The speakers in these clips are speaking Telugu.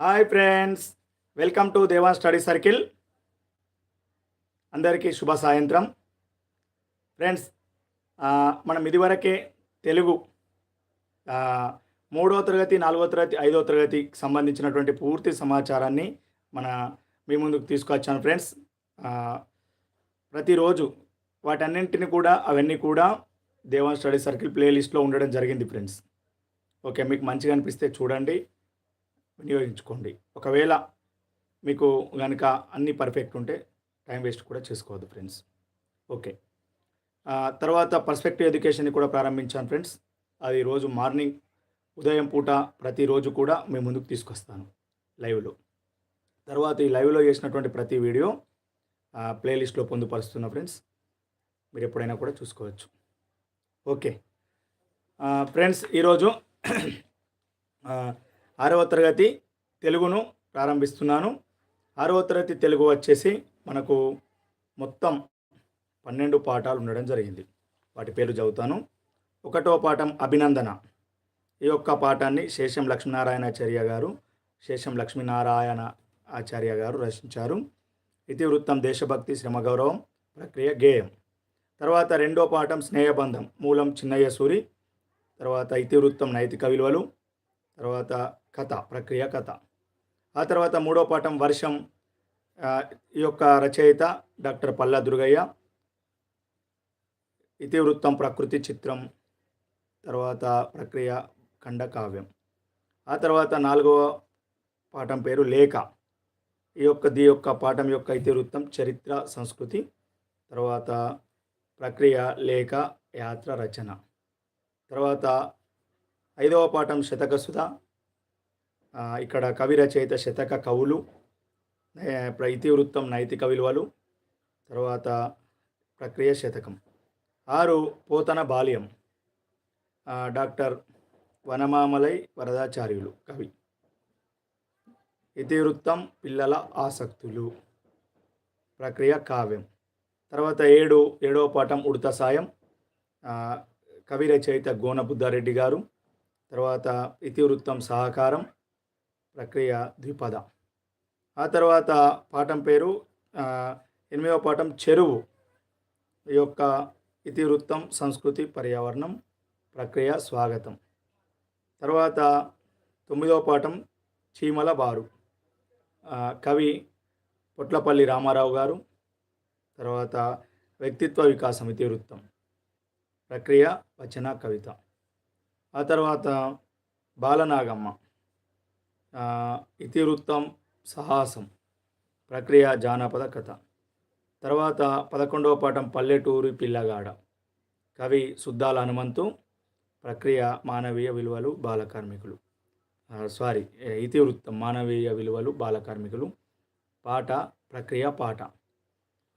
Hi friends welcome to Deva study circle అందరికీ శుభ సాయంత్రం. ఫ్రెండ్స్ మనం ఇదివరకే తెలుగు మూడో తరగతి నాలుగో తరగతి ఐదో తరగతికి సంబంధించినటువంటి పూర్తి సమాచారాన్ని మన మీ ముందుకు తీసుకొచ్చాను ఫ్రెండ్స్ ప్రతిరోజు వాటన్నింటిని కూడా అవన్నీ కూడా దేవా స్టడీ సర్కిల్ ప్లేలిస్ట్లో ఉండడం జరిగింది ఫ్రెండ్స్ ఓకే మీకు మంచిగా అనిపిస్తే చూడండి. వినియోగించుకోండి. ఒకవేళ మీకు కనుక అన్నీ పర్ఫెక్ట్ ఉంటే టైం వేస్ట్ కూడా చేసుకోవద్దు ఫ్రెండ్స్. ఓకే. తర్వాత పర్స్పెక్టివ్ ఎడ్యుకేషన్ని కూడా ప్రారంభించాను ఫ్రెండ్స్. అది రోజు మార్నింగ్ ఉదయం పూట ప్రతిరోజు కూడా మేము ముందుకు తీసుకొస్తాను లైవ్లో. తర్వాత ఈ లైవ్లో చేసినటువంటి ప్రతి వీడియో ప్లేలిస్ట్లో పొందుపరుస్తున్నా ఫ్రెండ్స్ మీరు ఎప్పుడైనా కూడా చూసుకోవచ్చు. ఓకే. ఫ్రెండ్స్ ఈరోజు ఆరవ తరగతి తెలుగును ప్రారంభిస్తున్నాను. ఆరవ తరగతి తెలుగు వచ్చేసి మనకు మొత్తం పన్నెండు పాఠాలు ఉండడం జరిగింది. వాటి పేర్లు చదువుతాను. ఒకటో పాఠం అభినందన. ఈ యొక్క పాఠాన్ని శేషం లక్ష్మీనారాయణాచార్య గారు శేషం లక్ష్మీనారాయణ ఆచార్య గారు రచించారు. ఇతివృత్తం దేశభక్తి శ్రమ గౌరవం ప్రక్రియ గేయం. తర్వాత రెండో పాఠం స్నేహబంధం మూలం చిన్నయ్య సూరి. తర్వాత ఇతివృత్తం నైతిక విలువలు. తర్వాత కథ ప్రక్రియ కథ. ఆ తర్వాత మూడో పాఠం వర్షం ఈ యొక్క రచయిత డాక్టర్ పల్లా దుర్గయ్య. ఇతివృత్తం ప్రకృతి చిత్రం తర్వాత ప్రక్రియ ఖండకావ్యం ఆ తర్వాత నాలుగవ పాఠం పేరు లేఖ. ఈ యొక్క దీ యొక్క పాఠం యొక్క ఇతివృత్తం చరిత్ర సంస్కృతి తర్వాత ప్రక్రియ లేఖ యాత్ర రచన. తర్వాత ఐదవ పాఠం శతకసుధ ఇక్కడ కవి రచయిత శతక కవులు ఇతివృత్తం నైతిక విలువలు తర్వాత ప్రక్రియ శతకం. ఆరు పోతన బాల్యం. డాక్టర్ వనమామలై వరదాచార్యులు కవి. ఇతివృత్తం పిల్లల ఆసక్తులు. ప్రక్రియ కావ్యం. తర్వాత ఏడు ఏడవ పాఠం ఉడత సాయం. కవి రచయిత గోనబుద్ధారెడ్డి గారు. తర్వాత ఇతివృత్తం సహకారం ప్రక్రియ ద్విపద. ఆ తర్వాత పాఠం పేరు ఎనిమిదవ పాఠం చెరువు యొక్క ఇతివృత్తం సంస్కృతి పర్యావరణం ప్రక్రియ స్వాగతం. తర్వాత తొమ్మిదవ పాఠం చీమల బారు. కవి పొట్లపల్లి రామారావు గారు. తర్వాత వ్యక్తిత్వ వికాసం ఇతివృత్తం. ప్రక్రియ వచన కవిత. ఆ తర్వాత బాలనాగమ్మ. ఇతివృత్తం సాహసం ప్రక్రియ జానపద కథ. తర్వాత పదకొండవ పాఠం పల్లెటూరి పిల్లగాడ. కవి సుద్దాల హనుమంతు ప్రక్రియ మానవీయ విలువలు బాల కార్మికులు సారీ ఇతివృత్తం మానవీయ విలువలు బాల కార్మికులు పాట ప్రక్రియ పాట.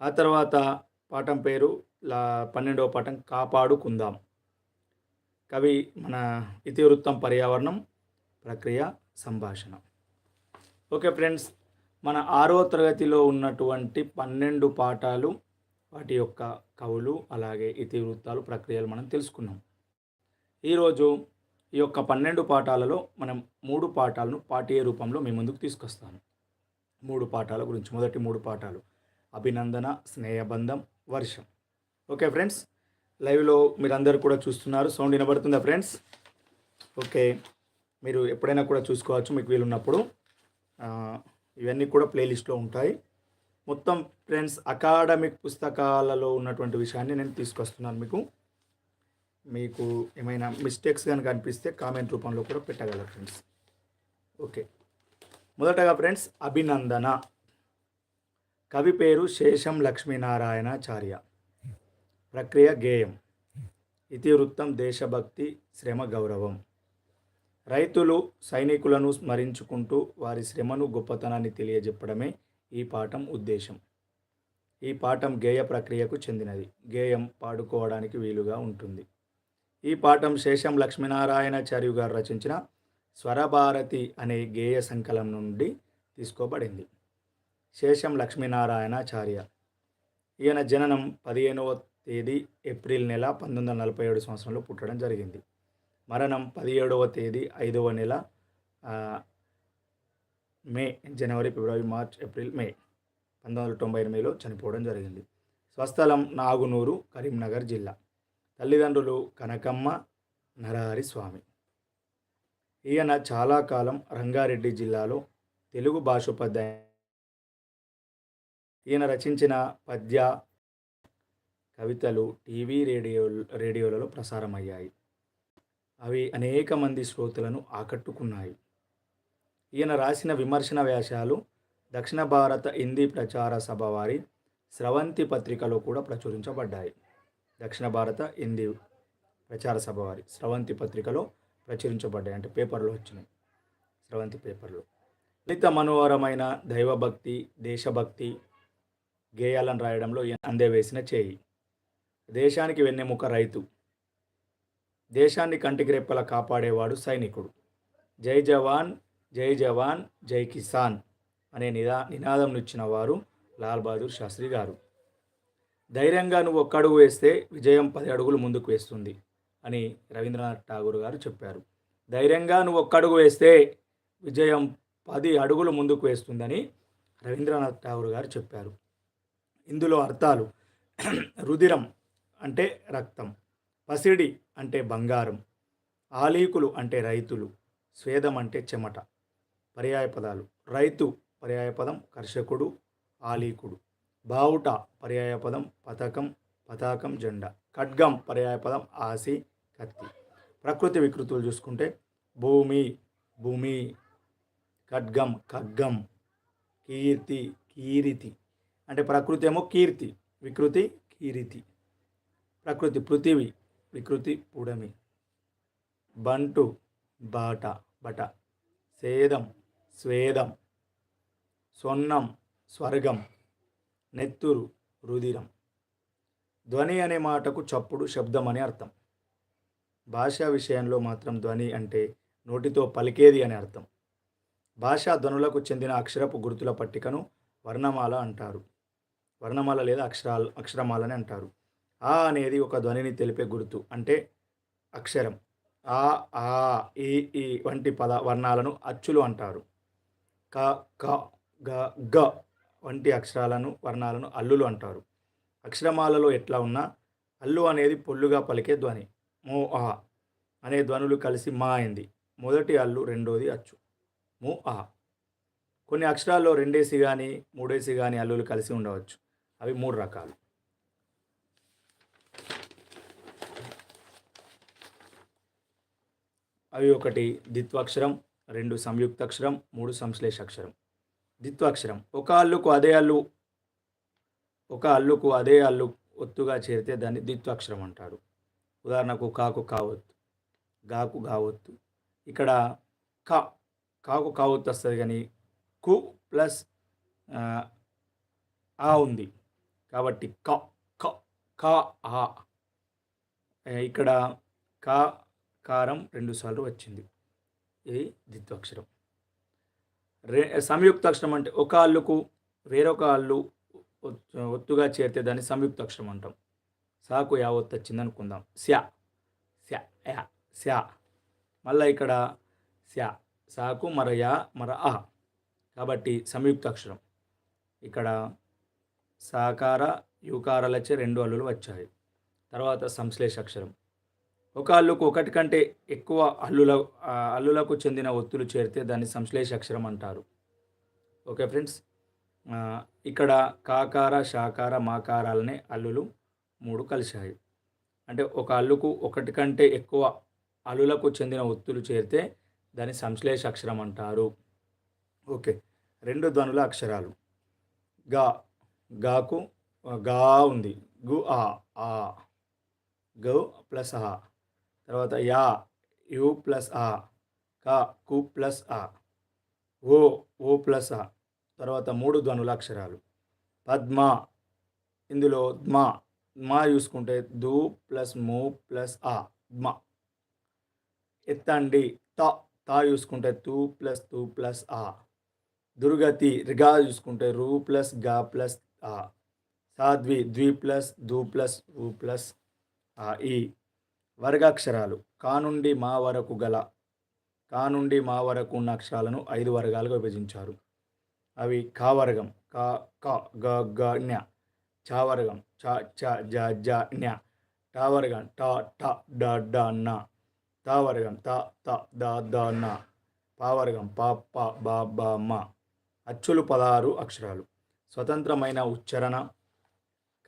ఆ తర్వాత పాఠం పేరు లా పన్నెండవ పాఠం కాపాడుకుందాం. కవి మన ఇతివృత్తం పర్యావరణం ప్రక్రియ సంభాషణ. ఓకే ఫ్రెండ్స్ మన ఆరో తరగతిలో ఉన్నటువంటి పన్నెండు పాఠాలు వాటి యొక్క కవులు అలాగే ఇతివృత్తాలు ప్రక్రియలు మనం తెలుసుకున్నాం. ఈరోజు ఈ యొక్క పన్నెండు పాఠాలలో మనం మూడు పాఠాలను పాఠ్య రూపంలో మీ ముందుకు తీసుకొస్తాను. మూడు పాఠాల గురించి మొదటి మూడు పాఠాలు. అభినందన స్నేహబంధం వర్షం. ఓకే ఫ్రెండ్స్ లైవ్లో మీరందరూ కూడా చూస్తున్నారు. సౌండ్ వినబడుతుందా ఫ్రెండ్స్? ఓకే. మీరు ఎప్పుడైనా కూడా చూసుకోవచ్చు మీకు వీలున్నప్పుడు. ఇవన్నీ కూడా ప్లేలిస్ట్లో ఉంటాయి. మొత్తం ఫ్రెండ్స్ అకాడమిక్ పుస్తకాలలో ఉన్నటువంటి విషయాన్ని నేను తీసుకొస్తున్నాను మీకు. మీకు ఏమైనా మిస్టేక్స్ కనుక అనిపిస్తే కామెంట్ రూపంలో కూడా పెట్టగలరు ఫ్రెండ్స్. ఓకే. మొదటగా ఫ్రెండ్స్ అభినందన. కవి పేరు శేషం లక్ష్మీనారాయణాచార్య. ప్రక్రియ గేయం. ఇతివృత్తం దేశభక్తి శ్రమ గౌరవం. రైతులు సైనికులను స్మరించుకుంటూ వారి శ్రమను గొప్పతనాన్ని తెలియజెప్పడమే ఈ పాఠం ఉద్దేశం. ఈ పాఠం గేయ ప్రక్రియకు చెందినది. గేయం పాడుకోవడానికి వీలుగా ఉంటుంది. ఈ పాఠం శేషం లక్ష్మీనారాయణాచార్యు గారు రచించిన స్వరభారతి అనే గేయ సంకలం నుండి తీసుకోబడింది. శేషం లక్ష్మీనారాయణాచార్య ఈయన జననం పదిహేనవ తేదీ ఏప్రిల్ నెల పంతొమ్మిది వందల నలభై ఏడు సంవత్సరంలో పుట్టడం జరిగింది. మరణం పదిహేడవ తేదీ ఐదవ నెల మే జనవరి ఫిబ్రవరి మార్చ్ ఏప్రిల్ మే పంతొమ్మిది వందల తొంభై ఎనిమిదిలో చనిపోవడం జరిగింది. స్వస్థలం నాగునూరు కరీంనగర్ జిల్లా. తల్లిదండ్రులు కనకమ్మ నరహరి స్వామి. ఈయన చాలా కాలం రంగారెడ్డి జిల్లాలో తెలుగు భాషోపాధ్యాయ ఈయన రచించిన పద్య కవితలు టీవీ రేడియో రేడియోలలో ప్రసారమయ్యాయి. అవి అనేక మంది శ్రోతలను ఆకట్టుకున్నాయి. ఈయన రాసిన విమర్శన వ్యాసాలు దక్షిణ భారత హిందీ ప్రచార సభ వారి స్రవంతి పత్రికలో కూడా ప్రచురించబడ్డాయి. దక్షిణ భారత హిందీ ప్రచార సభ వారి స్రవంతి పత్రికలో ప్రచురించబడ్డాయి అంటే పేపర్లో వచ్చినాయి. స్రవంతి పేపర్లో. లలిత మనోహరమైన దైవభక్తి దేశభక్తి గేయాలను రాయడంలో అందే వేసిన చేయి. దేశానికి వెన్నెముక రైతు దేశాన్ని కంటికి రెప్పలా కాపాడేవాడు సైనికుడు. జై జవాన్ జై జవాన్ జై కిసాన్ అనే నిదా నినాదం ఇచ్చిన వారు లాల్ బహదూర్ శాస్త్రి గారు. ధైర్యంగా నువ్వు ఒక్కడుగు వేస్తే విజయం పది అడుగులు ముందుకు వేస్తుంది అని రవీంద్రనాథ్ ఠాగూర్ గారు చెప్పారు. ధైర్యంగా నువ్వు ఒక్కడుగు వేస్తే విజయం పది అడుగులు ముందుకు వేస్తుందని రవీంద్రనాథ్ ఠాగూర్ గారు చెప్పారు. ఇందులో అర్థాలు. రుధిరం అంటే రక్తం. పసిడి అంటే బంగారం ఆలీకులు అంటే రైతులు స్వేదం అంటే చెమట పర్యాయ పదాలు. రైతు పర్యాయ పదం కర్షకుడు ఆలీకుడు. బావుట పర్యాయ పదం పథకం పతాకం జెండా. ఖడ్గం పర్యాయ పదం ఆసి కత్తి. ప్రకృతి వికృతులు చూసుకుంటే భూమి భూమి ఖడ్గం ఖడ్గం కీర్తి కీరితి. అంటే ప్రకృతి ఏమో కీర్తి వికృతి కీరితి. ప్రకృతి పృథివి. వికృతి పుడమి. బంటు బాట బట. సేదం స్వేదం. సొన్నం స్వర్గం. నెత్తురు రుధిరం. ధ్వని అనే మాటకు చప్పుడు శబ్దం అని అర్థం. భాషా విషయంలో మాత్రం ధ్వని అంటే నోటితో పలికేది అని అర్థం. భాషా ధ్వనులకు చెందిన అక్షరపు గుర్తుల పట్టికను వర్ణమాల అంటారు. వర్ణమాల లేదా అక్షరాలు అక్షరమాలని అంటారు. ఆ అనేది ఒక ధ్వనిని తెలిపే గుర్తు. అంటే అక్షరం. ఆ ఆ ఈ ఈ వంటి పద వర్ణాలను అచ్చులు అంటారు. క క గ గ వంటి అక్షరాలను వర్ణాలను అల్లులు అంటారు. అక్షరమాలలో ఎట్లా ఉన్నా అల్లు అనేది పొల్లుగా పలికే ధ్వని. మో ఆ అనే ధ్వనులు కలిసి మా అయింది. మొదటి అల్లు రెండోది అచ్చు. ము ఆ కొన్ని అక్షరాల్లో రెండేసి కానీ మూడేసి కానీ అల్లులు కలిసి ఉండవచ్చు. అవి మూడు రకాలు. అవి ఒకటి ద్విత్వాక్షరం రెండు సంయుక్తాక్షరం మూడు సంశ్లేషాక్షరం. ద్విత్వాక్షరం. ఒక అల్లుకు అదే అల్లు ఒక అల్లుకు అదే అల్లు ఒత్తుగా చేరితే దాన్ని ద్విత్వాక్షరం అంటారు. ఉదాహరణకు కాకు కావొత్తు గాకు కావొత్తు ఇక్కడ కా కాకు కావత్తు వస్తుంది కానీ కు ప్లస్ ఆ ఉంది. కాబట్టి క క క ఆ. ఇక్కడ కా కారం రెండుసార్లు వచ్చింది. ఇది ద్విత్వాక్షరం. రే సంయుక్తాక్షరం అంటే ఒక అల్లుకు వేరొక అల్లు ఒత్తుగా చేరితే దాన్ని సంయుక్తాక్షరం అంటాం. సాకు యా ఒత్తు వచ్చింది అనుకుందాం. స్యా స్యా యా స్యా మళ్ళీ ఇక్కడ స్యా సాకు మర యా మర ఆ కాబట్టి సంయుక్తాక్షరం. ఇక్కడ సాకార యుకారాలచే రెండు అల్లులు వచ్చాయి. తర్వాత సంశ్లేష అక్షరం ఒక అల్లుకు ఒకటి కంటే ఎక్కువ అల్లుల అల్లులకు చెందిన ఒత్తులు చేరితే దాన్ని సంశ్లేష అక్షరం అంటారు. Okay friends? ఇక్కడ కాకార శాకార మాకారాలనే అల్లులు మూడు కలిశాయి. అంటే ఒక అల్లుకు ఒకటి కంటే ఎక్కువ అల్లులకు చెందిన ఒత్తులు చేరితే దాన్ని సంశ్లేష అక్షరం అంటారు. ఓకే. రెండు ధ్వనుల అక్షరాలు. గా గాకు గా ఉంది. గు ఆ ఆ. గౌ ప్లస్ ఆ తర్వాత యా యు ప్లస్ ఆ క కు ప్లస్ ఆ ఓ ఓ ప్లస్ ఆ తర్వాత మూడు ధ్వనులాక్షరాలు. పద్మ ఇందులో ధ్మ ధ్మ చూసుకుంటే దు ప్లస్ ము ప్లస్ ఆ ద్మ ఎత్తండి త తా చూసుకుంటే తు ప్లస్ తు ప్లస్ ఆ. దుర్గతి రిగా చూసుకుంటే రు ప్లస్గా ప్లస్ ఆ. సాధ్వి ద్వి ప్లస్ దు ప్లస్ రు ప్లస్ ఆ ఈ. వర్గాక్షరాలు. కా నుండి మా వరకు గల కానుండి మా వరకు ఉన్న అక్షరాలను ఐదు వర్గాలుగా విభజించారు. అవి కా వర్గం. క క గ గ జ్ఞ చా వర్గం. చ చ జ జ జ్ఞ టా వర్గం. ట ట డ డ న తా వర్గం. త త ద ద న పా వర్గం. ప ప బ బ మ. అచ్చులు పదహారు అక్షరాలు. స్వతంత్రమైన ఉచ్చారణ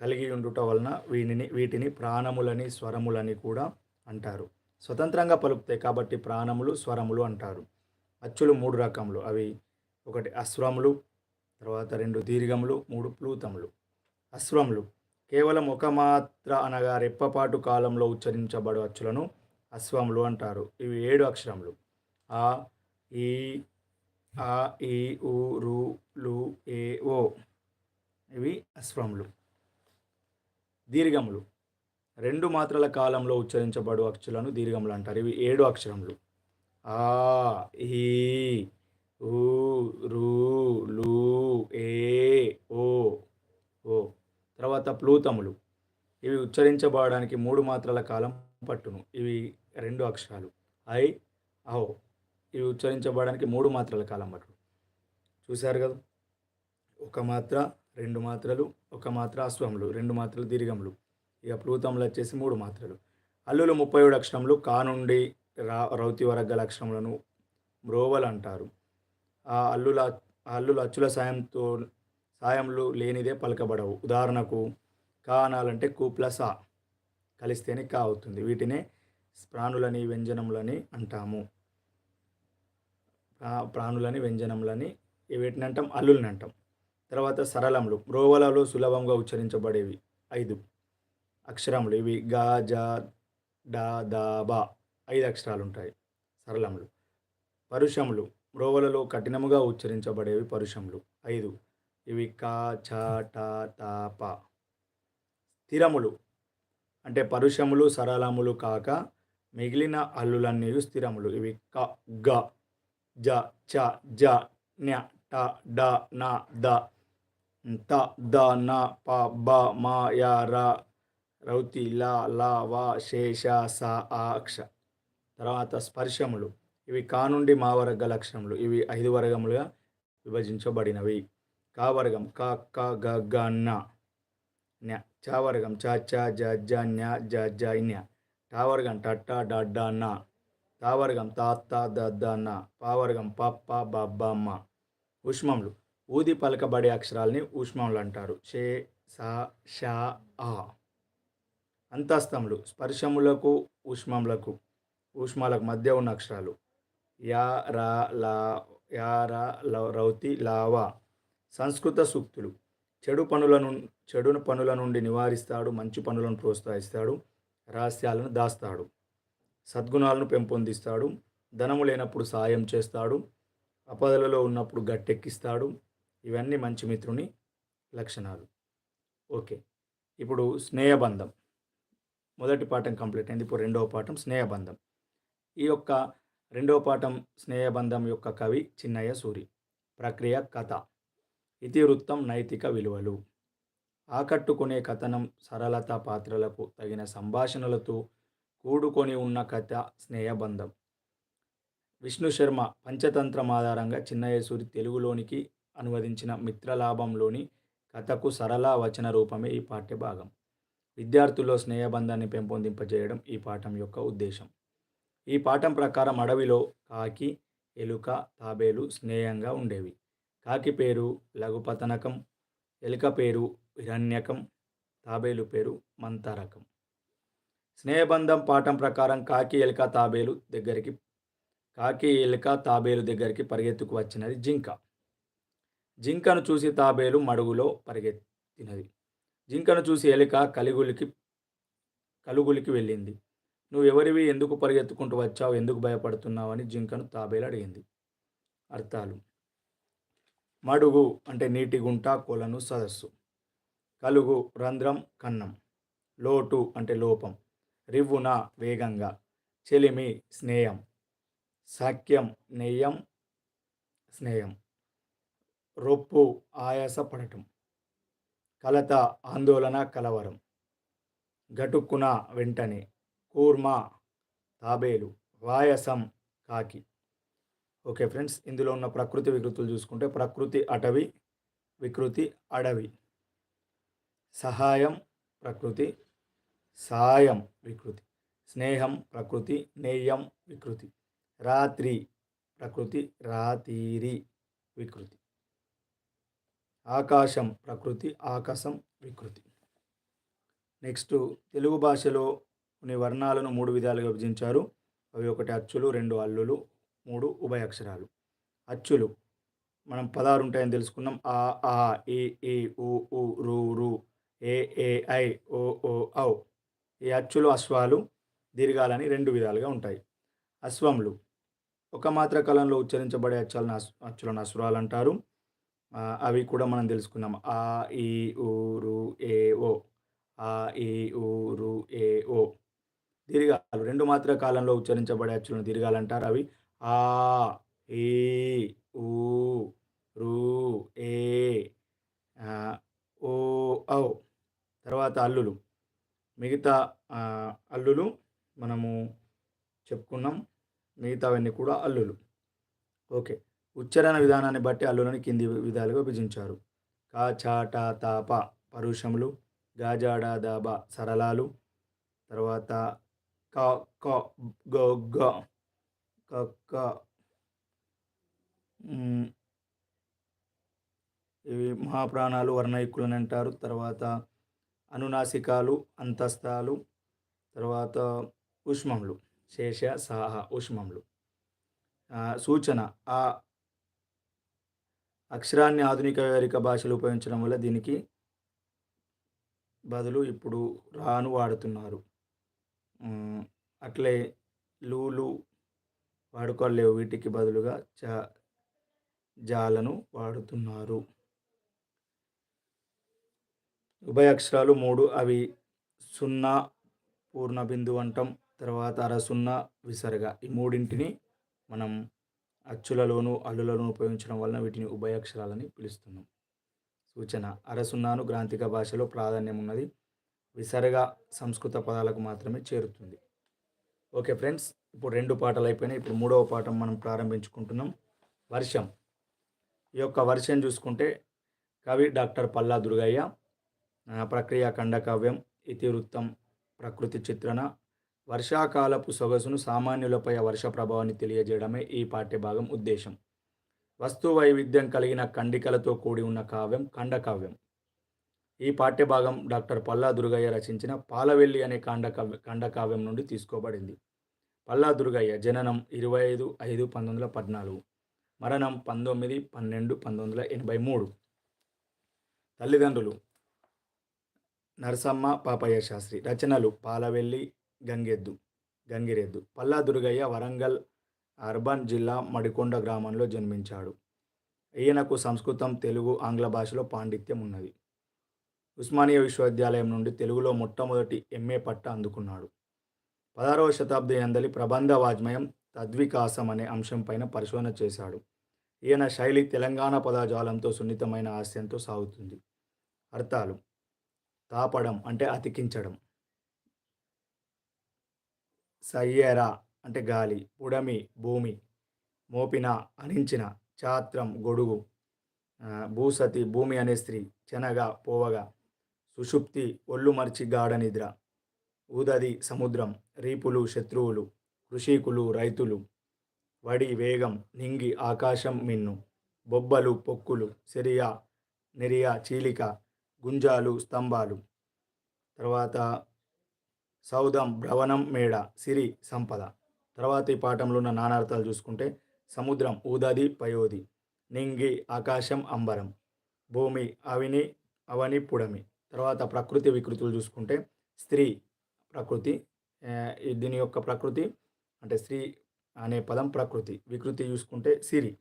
కలిగి ఉండుట వలన వీటిని వీటిని ప్రాణములని స్వరములని కూడా అంటారు. స్వతంత్రంగా పలుకుతాయి కాబట్టి ప్రాణములు స్వరములు అంటారు. అచ్చులు మూడు రకములు. అవి ఒకటి అశ్వములు తర్వాత రెండు దీర్ఘములు మూడు ప్లూతములు. అశ్వములు కేవలం ఒక మాత్ర అనగా రెప్పపాటు కాలంలో ఉచ్చరించబడు అచ్చులను అశ్వములు అంటారు. ఇవి ఏడు అక్షరములు. ఆ ఈ ఆ ఈ ఉ రు లు ఏ ఓ ఇవి అశ్వములు. దీర్ఘములు. రెండు మాత్రల కాలంలో ఉచ్చరించబడు అక్షరాలను దీర్ఘములు అంటారు. ఇవి ఏడు అక్షరములు. ఆ ఈ ఊ రు లు ఏ ఓ ఓ. తర్వాత ప్లూతములు. ఇవి ఉచ్చరించబడడానికి మూడు మాత్రల కాలం పట్టును. ఇవి రెండు అక్షరాలు. ఐ ఓ ఇవి ఉచ్చరించబడడానికి మూడు మాత్రల కాలం పట్టును. చూశారు కదా? ఒక మాత్ర రెండు మాత్రలు ఒక మాత్ర అశ్వములు రెండు మాత్రలు దీర్ఘములు. ఇక ప్లూతంలో వచ్చేసి మూడు మాత్రలు. అల్లులు ముప్పై ఏడు అక్షరములు కా నుండి రా రౌతి వరగల గల అక్షరములను మ్రోవలు అంటారు. ఆ అల్లుల అల్లుల అచ్చుల సాయంతో సాయంలు లేనిదే పలకబడవు. ఉదాహరణకు కా అనాలంటే కు ప్లస్ ఆ కలిస్తేనే కా అవుతుంది. వీటినే ప్రాణులని వ్యంజనములని అంటాము. ప్రాణులని వ్యంజనములని వీటిని అంటాం అల్లులని అంటాం. తర్వాత సరళములు. మ్రోవలలో సులభంగా ఉచ్చరించబడేవి ఐదు. అక్షరములు ఇవి. గా జ డా దా బా ఐదు అక్షరాలు ఉంటాయి సరళములు. పరుషములు. మ్రోవలలో కఠినముగా ఉచ్చరించబడేవి పరుషములు. ఐదు. ఇవి కా చ ట తా ప. స్థిరములు. అంటే పరుషములు సరళములు కాక మిగిలిన అల్లులన్నీ స్థిరములు. ఇవి క గ జ చ జ న్య ట డ న ద త ద న ప బ మ య ర రౌతి ల లా వ శేష స ఆ అక్ష తర్వాత స్పర్శములు. ఇవి కానుండి మా వర్గ లక్షణములు ఇవి ఐదు వర్గములుగా విభజించబడినవి. కా వర్గం. క క గ గ న న్య చ వర్గం. చ చ జ జ న్య జ జ న్య టా వర్గం. ట ట డ డ న తా వర్గం. తా త ద ద న. పా వర్గం. ప ప బ బ మ. ఉష్మములు. ఊది పలకబడే అక్షరాలని ఊష్మములు అంటారు. షే సా షా ఆ. అంతస్తములు స్పర్శములకు ఊష్మములకు ఊష్మాలకు మధ్య ఉన్న అక్షరాలు. యా రా లా యా రా ల రౌతి లావా సంస్కృత సూక్తులు. చెడు పనులను చెడు పనుల నుండి నివారిస్తాడు మంచి పనులను ప్రోత్సహిస్తాడు రహస్యాలను దాస్తాడు. సద్గుణాలను పెంపొందిస్తాడు ధనము లేనప్పుడు సాయం చేస్తాడు అపదలలో ఉన్నప్పుడు గట్టెక్కిస్తాడు. ఇవన్నీ మంచి మిత్రుని లక్షణాలు. ఓకే. ఇప్పుడు స్నేహబంధం. మొదటి పాఠం కంప్లీట్ అయింది. ఇప్పుడు రెండవ పాఠం స్నేహబంధం. ఈ యొక్క రెండవ పాఠం స్నేహబంధం యొక్క కవి చిన్నయ్య సూరి. ప్రక్రియ కథ. ఇతివృత్తం నైతిక విలువలు. ఆకట్టుకునే కథనం సరళత పాత్రలకు తగిన సంభాషణలతో కూడుకొని ఉన్న కథ స్నేహబంధం. విష్ణు శర్మ పంచతంత్రం ఆధారంగా చిన్నయేసూరి తెలుగులోనికి అనువదించిన మిత్రలాభంలోని కథకు సరళ వచన రూపమే ఈ పాఠ్య భాగం విద్యార్థుల్లో స్నేహబంధాన్ని పెంపొందింపజేయడం ఈ పాఠం యొక్క ఉద్దేశం. ఈ పాఠం ప్రకారం అడవిలో కాకి ఎలుక తాబేలు స్నేహంగా ఉండేవి. కాకి పేరు లఘుపతనకం ఎలుక పేరు హిరణ్యకం తాబేలు పేరు మంతరకం. స్నేహబంధం పాఠం ప్రకారం కాకి ఎలుక తాబేలు దగ్గరికి కాకి ఎలుక తాబేలు దగ్గరికి పరిగెత్తుకు వచ్చినది జింక. జింకను చూసి తాబేలు మడుగులో పరిగెత్తినది. జింకను చూసి ఎలిక కలిగులికి కలుగులికి వెళ్ళింది. నువ్వు ఎవరివి ఎందుకు పరిగెత్తుకుంటూ వచ్చావు? ఎందుకు భయపడుతున్నావు? అని జింకను తాబేలు అడిగింది. అర్థాలు. మడుగు అంటే నీటి గుంట కొలను సదస్సు. కలుగు రంధ్రం కన్నం. లోటు అంటే లోపం. రివ్వున వేగంగా. చెలిమి స్నేహం. సాక్యం నెయ్యం స్నేహం. రొప్పు ఆయాసపడటం కలత ఆందోళన కలవరం. గటుక్కున వెంటనే. కూర్మ తాబేలు వాయసం కాకి. ఓకే ఫ్రెండ్స్ ఇందులో ఉన్న ప్రకృతి వికృతులు చూసుకుంటే ప్రకృతి అటవి వికృతి అడవి. సహాయం ప్రకృతి. సాయం వికృతి. స్నేహం ప్రకృతి. నేయం వికృతి. రాత్రి ప్రకృతి. రాతీరి వికృతి. ఆకాశం ప్రకృతి ఆకాశం వికృతి. నెక్స్ట్ తెలుగు భాషలో కొన్ని వర్ణాలను మూడు విధాలుగా విభజించారు. అవి ఒకటి అచ్చులు రెండు అల్లులు మూడు ఉభయ అక్షరాలు అచ్చులు మనం పదహారు ఉంటాయని తెలుసుకున్నాం. ఆ ఆ ఈ ఈ ఊ ఊ రు రు ఏ ఏ ఐ ఓ ఓ ఔ. ఈ అచ్చులు అశ్వాలు దీర్ఘాలని రెండు విధాలుగా ఉంటాయి. అశ్వములు ఒక మాత్ర కాలంలో ఉచ్చరించబడే అచ్చాలను అచ్చులను అసురాలు అంటారు. అవి కూడా మనం తెలుసుకున్నాం ఆ ఈ ఊరు ఏ ఓ. ఆ ఈ ఊరు ఏ ఓ. దీర్ఘాలు రెండు మాత్ర కాలంలో ఉచ్చరించబడే అచ్చులను దీర్ఘాలు అంటారు అవి. ఆ ఈ ఊ రు ఏ ఓ ఔ. తర్వాత అల్లులు. మిగతా అల్లులు మనము చెప్పుకున్నాం. మిగతావన్నీ కూడా అల్లులు. ఓకే. ఉచ్చారణ విధానాన్ని బట్టి అల్లులను కింది విధాలుగా విభజించారు. కా చాట తాప పరుషములు గాజాడా దాబా సరళాలు. తర్వాత క క గ గ క ఇవి మహాప్రాణాలు వర్ణయుక్కులని అంటారు. తర్వాత అనునాసికాలు అంతస్తాలు తర్వాత ఉష్మములు శేష సాహ ఉష్మములు. సూచన ఆ అక్షరాన్ని ఆధునిక వ్యవహారిక భాషలు ఉపయోగించడం వల్ల దీనికి బదులు ఇప్పుడు రాను వాడుతున్నారు. అట్లే లూలు వాడుకోలేవు. వీటికి బదులుగా జా జాలను వాడుతున్నారు. ఉభయ అక్షరాలు మూడు అవి సున్నా పూర్ణ బిందు అంటాం తర్వాత అర సున్నా విసర్గ. ఈ మూడింటిని మనం అచ్చులలోను అల్లులలోను ఉపయోగించడం వలన వీటిని ఉభయాక్షరాలని పిలుస్తున్నాం. సూచన అరసున్నాను గ్రాంథిక భాషలో ప్రాధాన్యం ఉన్నది. విసరగా సంస్కృత పదాలకు మాత్రమే చేరుతుంది. ఓకే ఫ్రెండ్స్ ఇప్పుడు రెండు పాటలు అయిపోయినాయి. ఇప్పుడు మూడవ పాఠం మనం ప్రారంభించుకుంటున్నాం. వర్షం. ఈ యొక్క వర్షం చూసుకుంటే కవి డాక్టర్ పల్లా దుర్గయ్య ప్రక్రియ ఖండకావ్యం ఇతివృత్తం ప్రకృతి చిత్రణ వర్షాకాలపు సొగసును సామాన్యులపై వర్ష ప్రభావాన్ని తెలియజేయడమే ఈ పాఠ్యభాగం ఉద్దేశం. వస్తు వైవిధ్యం కలిగిన ఖండికలతో కూడి ఉన్న కావ్యం ఖండకావ్యం ఈ పాఠ్యభాగం డాక్టర్ పల్లా దుర్గయ్య రచించిన పాలవెల్లి అనే ఖండకావ్య ఖండకావ్యం నుండి తీసుకోబడింది. పల్లా దుర్గయ్య జననం ఇరవై ఐదు ఐదు పంతొమ్మిది వందల పద్నాలుగు మరణం పంతొమ్మిది పన్నెండు పంతొమ్మిది వందల ఎనభై మూడు. తల్లిదండ్రులు నరసమ్మ పాపయ్య శాస్త్రి రచనలు పాలవెల్లి గంగెద్దు గంగిరెద్దు. పల్లా దుర్గయ్య వరంగల్ అర్బన్ జిల్లా మడికొండ గ్రామంలో జన్మించాడు. ఈయనకు సంస్కృతం తెలుగు ఆంగ్ల భాషలో పాండిత్యం ఉన్నది. ఉస్మానియా విశ్వవిద్యాలయం నుండి తెలుగులో మొట్టమొదటి ఎంఏ పట్ట అందుకున్నాడు. పదహారవ శతాబ్ది అందలి ప్రబంధ వాజ్మయం తద్వికాసం అనే అంశంపైన పరిశోధన చేశాడు. ఈయన శైలి తెలంగాణ పదజాలంతో సున్నితమైన హాస్యంతో సాగుతుంది. అర్థాలు తాపడం అంటే అతికించడం. సయ్యర అంటే గాలి పుడమి భూమి మోపిన అనించిన చాత్రం గొడుగు భూసతి భూమి అనే స్త్రీ చెనగా పోవగా సుషుప్తి ఒళ్ళు మర్చి గాఢ నిద్ర ఊదది సముద్రం రీపులు శత్రువులు కృషికులు రైతులు వడి వేగం నింగి ఆకాశం మిన్ను బొబ్బలు పొక్కులు సిరియా నెరియా చీలిక గుంజాలు స్తంభాలు. తర్వాత సౌదం భ్రవణం మేడ సిరి సంపద. తర్వాత ఈ పాఠంలో ఉన్న నానార్థాలు చూసుకుంటే సముద్రం ఊదది పయోది నింగి ఆకాశం అంబరం భూమి అవిని అవని పుడమి. తర్వాత ప్రకృతి వికృతులు చూసుకుంటే స్త్రీ ప్రకృతి దీని యొక్క ప్రకృతి అంటే స్త్రీ అనే పదం ప్రకృతి వికృతి చూసుకుంటే సిరి.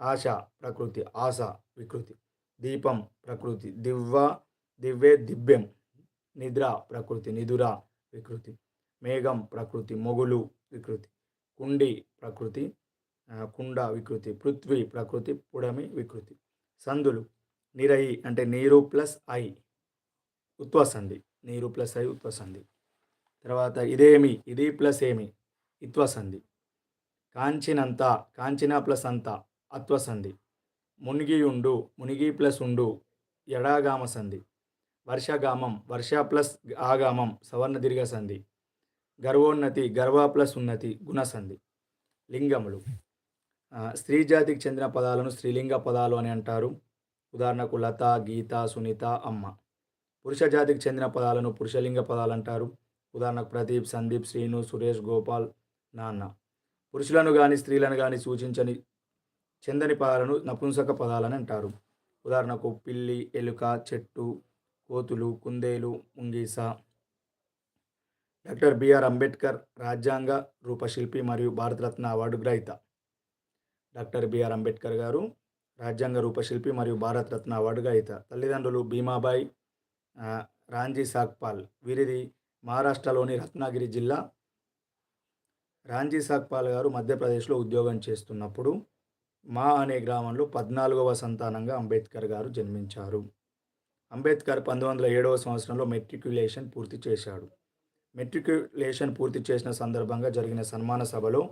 ఆశ ప్రకృతి ఆశ వికృతి. దీపం ప్రకృతి దివ్వ దివ్వే దివ్యం నిద్ర ప్రకృతి నిదుర వికృతి. మేఘం ప్రకృతి మొగులు వికృతి. కుండి ప్రకృతి కుండ వికృతి. పృథ్వీ ప్రకృతి పుడమి వికృతి. సందులు నిరయి అంటే నీరు ప్లస్ ఐ ఉత్వసంధి. నీరు ప్లస్ ఐ ఉత్వసంధి. తర్వాత ఇదేమి? ఇది ప్లస్ ఏమి? ఇత్వసంధి. కాంచినంత కాంచిన ప్లస్ అంత అత్వసంధి. మునిగి ఉండు మునిగి ప్లస్ ఉండు ఎడాగామ సంధి. వర్షగామం వర్ష ప్లస్ ఆగామం సవర్ణ దీర్ఘ సంధి గర్వోన్నతి గర్వ ప్లస్ ఉన్నతి గుణసంధి లింగములు. స్త్రీ జాతికి చెందిన పదాలను స్త్రీలింగ పదాలు అని అంటారు. ఉదాహరణకు లత గీత సునీత అమ్మ. పురుష జాతికి చెందిన పదాలను పురుషలింగ పదాలు అంటారు. ఉదాహరణకు ప్రదీప్ సందీప్ శ్రీను సురేష్ గోపాల్ నాన్న. పురుషులను కానీ స్త్రీలను కానీ సూచించని చెందని పదాలను నపుంసక పదాలని అంటారు. ఉదాహరణకు పిల్లి ఎలుక చెట్టు కోతులు కుందేలు ముంగీస. డాక్టర్ బిఆర్ అంబేద్కర్ రాజ్యాంగ రూపశిల్పి మరియు భారతరత్న అవార్డు గ్రహీత. డాక్టర్ బిఆర్ అంబేద్కర్ గారు రాజ్యాంగ రూపశిల్పి మరియు భారతరత్న అవార్డు గ్రహీత. తల్లిదండ్రులు భీమాబాయి రాంజీ సాక్పాల్. వీరిది మహారాష్ట్రలోని రత్నగిరి జిల్లా. రాంజీ సాక్పాల్ గారు మధ్యప్రదేశ్లో ఉద్యోగం చేస్తున్నప్పుడు మా అనే గ్రామంలో పద్నాలుగవ సంతానంగా అంబేద్కర్ గారు జన్మించారు. అంబేద్కర్ పంతొమ్మిది వందల ఏడవ సంవత్సరంలో మెట్రిక్యులేషన్ పూర్తి చేశాడు. మెట్రిక్యులేషన్ పూర్తి చేసిన సందర్భంగా జరిగిన సన్మాన సభలో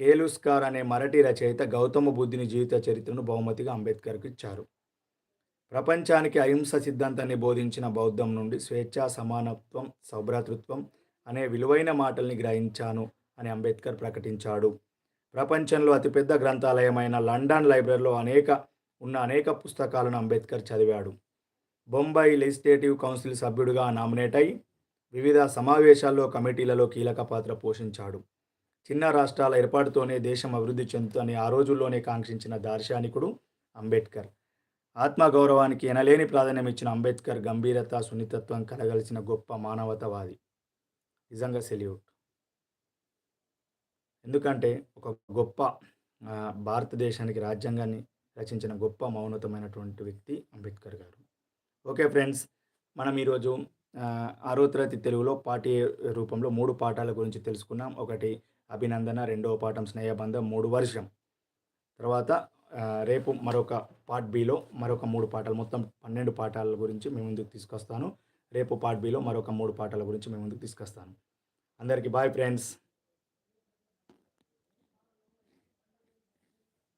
కేలుస్కార్ అనే మరటి రచయిత గౌతమ బుద్ధుని జీవిత చరిత్రను బహుమతిగా అంబేద్కర్కు ఇచ్చారు. ప్రపంచానికి అహింస సిద్ధాంతాన్ని బోధించిన బౌద్ధం నుండి స్వేచ్ఛ సమానత్వం సౌభ్రాతృత్వం అనే విలువైన మాటల్ని గ్రహించాను అని అంబేద్కర్ ప్రకటించాడు. ప్రపంచంలో అతిపెద్ద గ్రంథాలయమైన లండన్ లైబ్రరీలో అనేక ఉన్న అనేక పుస్తకాలను అంబేద్కర్ చదివాడు. బొంబాయి లెజిస్లేటివ్ కౌన్సిల్ సభ్యుడిగా నామినేట్ అయి వివిధ సమావేశాల్లో కమిటీలలో కీలక పాత్ర పోషించాడు. చిన్న రాష్ట్రాల ఏర్పాటుతోనే దేశం అభివృద్ధి చెందుతుందని ఆ రోజుల్లోనే కాంక్షించిన దార్శనికుడు అంబేద్కర్. ఆత్మగౌరవానికి ఎనలేని ప్రాధాన్యం ఇచ్చిన అంబేద్కర్ గంభీరత సున్నితత్వం కలగలిసిన గొప్ప మానవతవాది. నిజంగా సెల్యూట్. ఎందుకంటే ఒక గొప్ప భారతదేశానికి రాజ్యాంగాన్ని రచించిన గొప్ప మౌనతమైనటువంటి వ్యక్తి అంబేద్కర్ గారు. ఓకే ఫ్రెండ్స్ మనం ఈరోజు ఆరో తరగతి తెలుగులో పాఠ్య రూపంలో మూడు పాఠాల గురించి తెలుసుకున్నాం. ఒకటి అభినందన రెండవ పాఠం స్నేహబంధం మూడు వర్షం. తర్వాత రేపు మరొక పార్ట్ బిలో మరొక మూడు పాఠాలు మొత్తం పన్నెండు పాఠాల గురించి మేము ముందుకు తీసుకొస్తాను. రేపు పార్ట్ బిలో మరొక మూడు పాఠాల గురించి మేము ముందుకు తీసుకొస్తాను. అందరికీ బాయ్ ఫ్రెండ్స్.